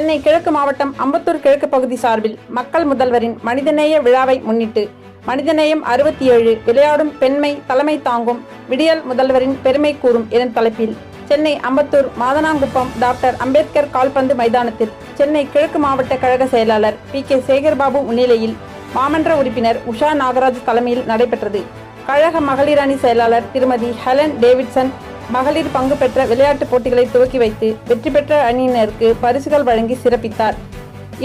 சென்னை கிழக்கு மாவட்டம் அம்பத்தூர் கிழக்கு பகுதி சார்பில் மக்கள் முதல்வரின் மனிதநேய விழாவை முன்னிட்டு மனிதநேயம் அறுபத்தி ஏழு விளையாடும் பெண்மை தலைமை தாங்கும் விடியல் முதல்வரின் பெருமை கூறும் எனும் தலைப்பில் சென்னை அம்பத்தூர் மாதனாங்குப்பம் டாக்டர் அம்பேத்கர் கால்பந்து மைதானத்தில் சென்னை கிழக்கு மாவட்ட கழக செயலாளர் பி கே சேகர்பாபு முன்னிலையில் மாமன்ற உறுப்பினர் உஷா நாகராஜ் தலைமையில் நடைபெற்றது. கழக மகளிர் அணி செயலாளர் திருமதி ஹெலன் டேவிட்சன் மகளிர் பங்கு பெற்ற விளையாட்டுப் போட்டிகளை துவக்கி வைத்து வெற்றி பெற்ற அணியினருக்கு பரிசுகள் வழங்கி சிறப்பித்தார்.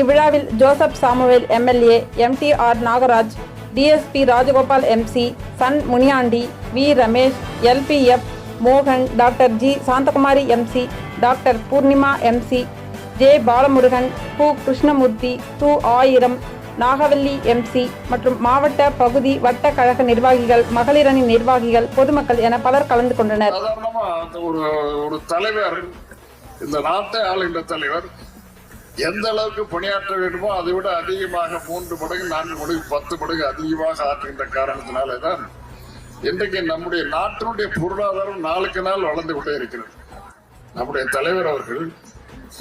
இவ்விழாவில் Joseph Samuel MLA MTR Nagaraj DSP Rajagopal MC Sun Muniyandi V Ramesh LPF மோகன் doctor G Shanthakumari MC doctor Poornima MC J Balamurugan கு கிருஷ்ணமூர்த்தி து ஆயிரம் நாகவல்லி எம்சி மற்றும் மாவட்ட பகுதி வட்ட கழக நிர்வாகிகள் மகளிரணி நிர்வாகிகள் பொதுமக்கள் என பலர் கலந்து கொண்டனர். ஒரு ஒரு தலைவர் இந்த நாட்டை ஆளுகின்ற தலைவர் எந்த அளவுக்கு பணியாற்ற வேண்டுமோ அதை விட அதிகமாக மூன்று மடங்கு நான்கு மடங்கு பத்து மடங்கு அதிகமாக ஆற்றுகின்ற காரணத்தினாலே தான் இன்றைக்கு நம்முடைய நாட்டினுடைய பொருளாதாரம் நாளுக்கு நாள் வளர்ந்து கொண்டே இருக்கிறது. நம்முடைய தலைவர் அவர்கள்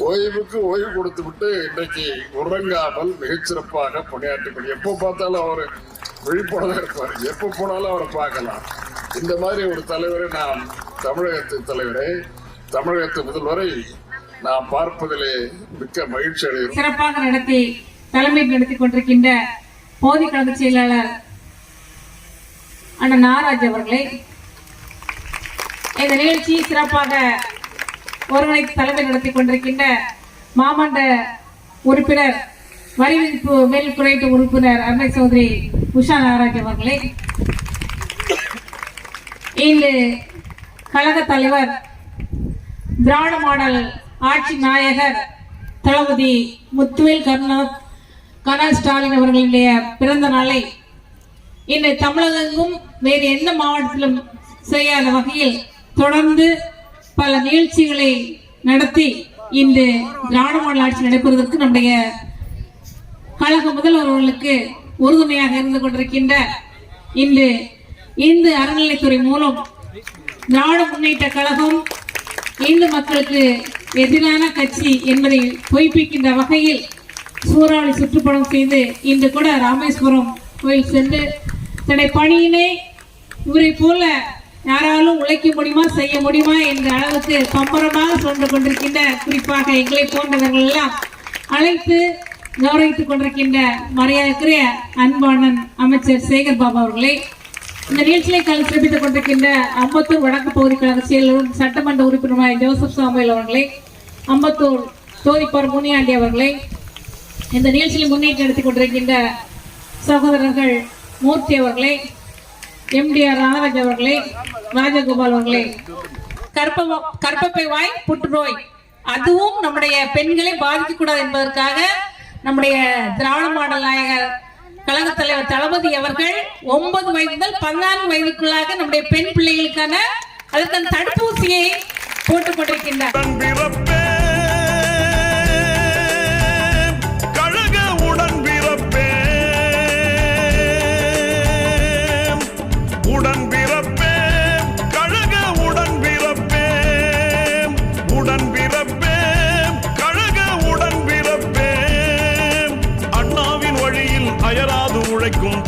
ஓய்வுக்கு ஓய்வு கொடுத்து விட்டு இன்றைக்கு உறங்காமல் மிகச்சிறப்பாக பணியாற்றி எப்போ பார்த்தாலும் அவர் விழிப்புணர்வு இருப்பார். எப்போ போனாலும் அவரை பார்க்கலாம். இந்த மாதிரி ஒரு தலைவரை நாம் தமிழகத்து தலைவரை தமிழகத்து முதல்வரை நாம் பார்ப்பதிலே மிக்க மகிழ்ச்சி அடைகிறோம். சிறப்பாக நடத்தி தலைமை நடத்தி கொண்டிருக்கின்ற போதி கழக செயலாளர் அண்ணன் நாராஜ் அவர்களே இந்த நிகழ்ச்சி சிறப்பாக ஒருவனை தலைமை நடத்தி கொண்டிருக்கின்ற மாமன்ற உறுப்பினர் வரி விதிப்பு மேல் குறையீட்டு உறுப்பினர் அருமை சௌதரி உஷா நாகராஜ் அவர்களே. இன்று கழக தலைவர் திராவிட மாடல் ஆட்சி நாயகர் தளபதி முத்துவேல் கருணா கருணா ஸ்டாலின் அவர்களுடைய பிறந்த நாளை இன்று தமிழகங்கும் வேறு எந்த மாவட்டத்திலும் செய்யாத வகையில் தொடர்ந்து பல நிகழ்ச்சிகளை நடத்தி இன்று திராவிட மாடல் ஆட்சி நடைபெறுவதற்கு நம்முடைய கழக முதல்வர்களுக்கு உறுதுணையாக இருந்து கொண்டிருக்கின்ற இன்று இந்து அறநிலைத்துறை மூலம் திராவிட முன்னேற்ற கழகம் இந்து மக்களுக்கு எதிரான கட்சி என்பதை பொய்ப்பிக்கின்ற வகையில் சூறாவளி சுற்றுப்படம் செய்து இன்று கூட ராமேஸ்வரம் கோயில் சென்று தன்னுடைய பணியினை இவரை போல யாராலும் உழைக்க முடியுமா செய்ய முடியுமா என்ற அளவுக்கு பம்பரமாக சொல்லிக் கொண்டிருக்கின்ற குறிப்பாக எங்களை போன்றவர்கள் எல்லாம் அழைத்து கௌரவித்துக் கொண்டிருக்கின்ற மரியாதைக்குரிய அன்பானன் அமைச்சர் சேகர் பாபு அவர்களே இந்த நிகழ்ச்சியை கல் சிறப்பித்துக் கொண்டிருக்கின்ற அம்பத்தூர் வடக்கு பகுதி கழக செயலரும் சட்டமன்ற உறுப்பினருமாய் ஜோசப் சாமுவேல் அவர்களே அம்பத்தூர் தோதிப்பார் முனியாண்டி அவர்களே இந்த நிகழ்ச்சியில் முன்னேற்றம் நடத்தி கொண்டிருக்கின்ற சகோதரர்கள் மூர்த்தி அவர்களே எம்டிஆர் ராமராஜ் அவர்களே ராஜகோபால் அவர்களே கற்ப கற்பப்பை வாய் புற்றுநோய். அதுவும் நம்முடைய பெண்களை பாதிக்கக்கூடாது என்பதற்காக நம்முடைய திராவிட மாடல் நாயகர் கழக தலைவர் தளபதி அவர்கள் ஒன்பது வயது முதல் பதினான்கு வயதுக்குள்ளாக நம்முடைய பெண் பிள்ளைகளுக்கான அதற்கான தடுப்பூசியை போட்டுக் கொண்டிருக்கின்றார்.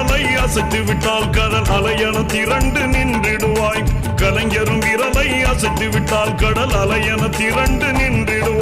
விரலை அசைத்து விட்டால் கடல் அலையன திரண்டு நின்றிடுவாய். கலைஞரும் விரலை அசைத்து விட்டால் கடல் அலையன திரண்டு நின்றிடுவாய்.